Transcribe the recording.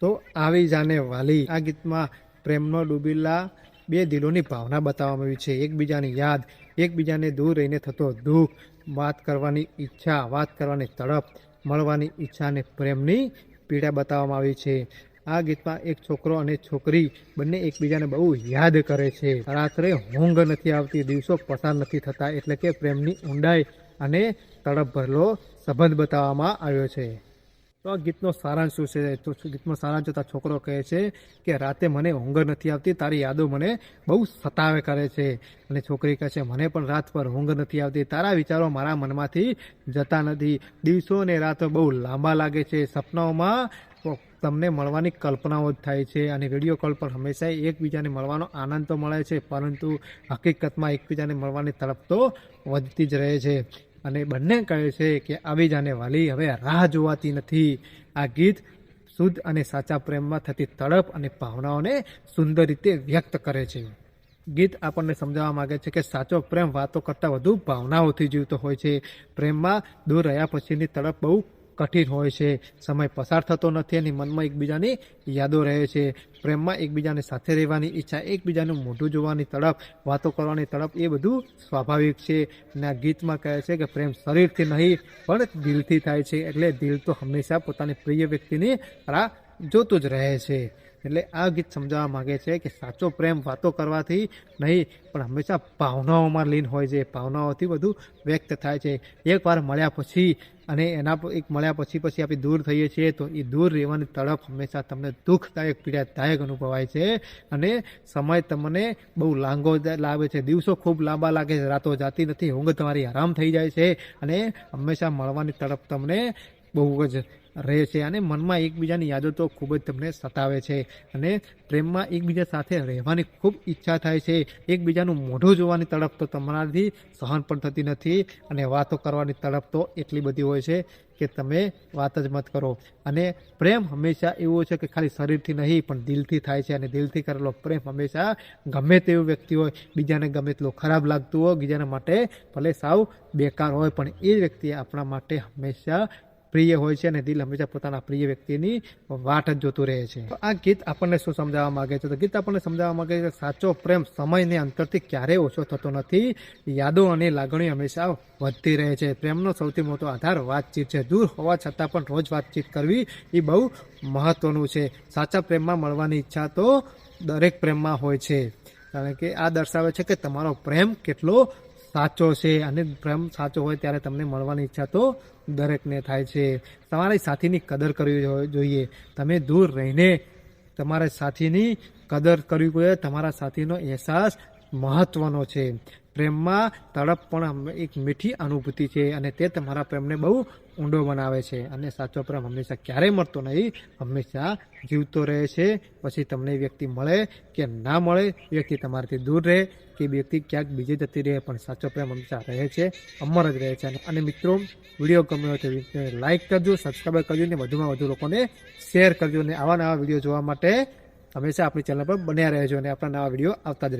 તો આવી જાને વાલી. આ ગીતમાં પ્રેમનો ડૂબેલા બે દિલોની ભાવના બતાવવામાં આવી છે. એકબીજાની યાદ, એકબીજાને દૂર રહીને થતો દુઃખ, વાત કરવાની ઈચ્છા, વાત કરવાની તડપ, મળવાની ઈચ્છા અને પ્રેમની પીડા બતાવવામાં આવી છે. આ ગીતમાં એક છોકરો અને છોકરી બંને એકબીજાને બહુ યાદ કરે છે. રાત્રે ઊંઘ નથી આવતી, દિવસો પસાર નથી થતા, એટલે કે પ્રેમની ઊંડાઈ અને તડપ ભરલો સંબંધ બતાવવામાં આવ્યો છે. તો આ ગીતનો સારાંશ શું છે? તો ગીતનો સારાંશ જોતા છોકરો કહે છે કે રાતે મને ઊંઘ નથી આવતી, તારી યાદો મને બહુ સતાવે કરે છે. અને છોકરી કહે છે, મને પણ રાત પર ઊંઘ નથી આવતી, તારા વિચારો મારા મનમાંથી જતા નથી. દિવસો અને રાતો બહુ લાંબા લાગે છે સપનાઓમાં. તમને મળવાની કલ્પનાઓ જ થાય છે અને વીડિયો કોલ પર હંમેશા એકબીજાને મળવાનો આનંદ તો મળે છે, પરંતુ હકીકતમાં એકબીજાને મળવાની તરફ તો વધતી જ રહે છે. અને બંને કહે છે કે આવી જાને વાલી હવે રાહ જોવાતી નથી. આ ગીત શુદ્ધ અને સાચા પ્રેમમાં થતી તડપ અને ભાવનાઓને સુંદર રીતે વ્યક્ત કરે છે. ગીત આપણને સમજાવવા માંગે છે કે સાચો પ્રેમ વાતો કરતાં વધુ ભાવનાઓથી જીવતો હોય છે. પ્રેમમાં દૂર રહ્યા પછીની તડપ બહુ કઠિન હોય છે, સમય પસાર થતો નથી અને મનમાં એકબીજાની યાદો રહે છે. પ્રેમમાં એકબીજાને સાથે રહેવાની ઈચ્છા, એકબીજાનું મોઢું જોવાની તડપ, વાતો કરવાની તડપ એ બધું સ્વાભાવિક છે. અને આ ગીતમાં કહે છે કે પ્રેમ શરીરથી નહીં, પણ દિલથી થાય છે. એટલે દિલ તો હંમેશા પોતાની પ્રિય વ્યક્તિની રાહ જોતું જ રહે છે. એટલે આ ગીત સમજાવવા માગે છે કે સાચો પ્રેમ વાતો કરવાથી નહીં, પણ હંમેશા ભાવનાઓમાં લીન હોય છે. ભાવનાઓથી બધું વ્યક્ત થાય છે. એકવાર મળ્યા પછી અને એના એક મળ્યા પછી પછી આપણે દૂર થઈએ છીએ, તો એ દૂર રહેવાની તડપ હંમેશા તમને દુઃખદાયક, પીડાદાયક અનુભવાય છે. અને સમય તમને બહુ લાંબો લાગે છે. દિવસો ખૂબ લાંબા લાગે છે. રાતો જાતી નથી. ઊંઘ તમારી આરામ થઈ જાય છે. અને હંમેશા મળવાની તડપ તમને બહુ જ રહે છે અને મનમાં એકબીજાની યાદો તો ખૂબ જ તમને સતાવે છે. અને પ્રેમમાં એકબીજા સાથે રહેવાની ખૂબ ઈચ્છા થાય છે. એકબીજાનું મોઢું જોવાની તડપ તો તમારાથી સહન પણ થતી નથી અને વાતો કરવાની તડપ તો એટલી બધી હોય છે કે તમે વાત જ મત કરો. અને પ્રેમ હંમેશા એવો છે કે ખાલી શરીરથી નહીં, પણ દિલથી થાય છે અને દિલથી કરેલો પ્રેમ હંમેશા ગમે તેવું વ્યક્તિ હોય, બીજાને ગમે તેટલું ખરાબ લાગતું હોય, બીજાના માટે ભલે સાવ બેકાર હોય, પણ એ વ્યક્તિ આપણા માટે હંમેશા પ્રિય હોય છે અને દિલ હંમેશા પોતાના પ્રિય વ્યક્તિની વાટ જ જોતું રહે છે. તો આ ગીત આપણને શું સમજાવવા માંગે છે? તો ગીત આપણને સમજાવવા માંગે છે, સાચો પ્રેમ સમયને અંતરથી ક્યારેય ઓછો થતો નથી. યાદો અને લાગણીઓ હંમેશા વધતી રહે છે. પ્રેમનો સૌથી મોટો આધાર વાતચીત છે. દૂર હોવા છતાં પણ રોજ વાતચીત કરવી એ બહુ મહત્વનું છે. સાચા પ્રેમમાં મળવાની ઈચ્છા તો દરેક પ્રેમમાં હોય છે. કારણ કે આ દર્શાવે છે કે તમારો પ્રેમ કેટલો સાચો છે અને પ્રેમ સાચો હોય ત્યારે તમને મળવાની ઈચ્છા તો દરેકને થાય છે. તમારી સાથીની કદર કરવી જોઈએ. તમે દૂર રહીને તમારા સાથીની કદર કરવી જોઈએ. તમારા સાથીનો અહેસાસ મહત્વનો છે. પ્રેમમાં તડપ પણ એક મીઠી અનુભૂતિ છે અને તે તમારા પ્રેમને બહુ ઊંડો બનાવે છે. અને સાચો પ્રેમ હંમેશા ક્યારેય મળતો નહીં, હંમેશા જીવતો રહે છે. પછી તમને વ્યક્તિ મળે કે ના મળે, વ્યક્તિ તમારાથી દૂર રહે કે વ્યક્તિ ક્યાંક બીજે જતી રહે, પણ સાચો પ્રેમ હંમેશા રહે છે, અમર જ રહે છે. અને- મિત્રો, વીડિયો ગમ્યો તો લાઇક કરજો સબસ્ક્રાઈબ કરજો અને વધુમાં વધુ લોકોને શેર કરજો અને આવા નવા વીડિયો જોવા માટે હંમેશા આપણી ચેનલ પર બન્યા રહેજો અને આપણા નવા વીડિયો આવતા જ રહેશે.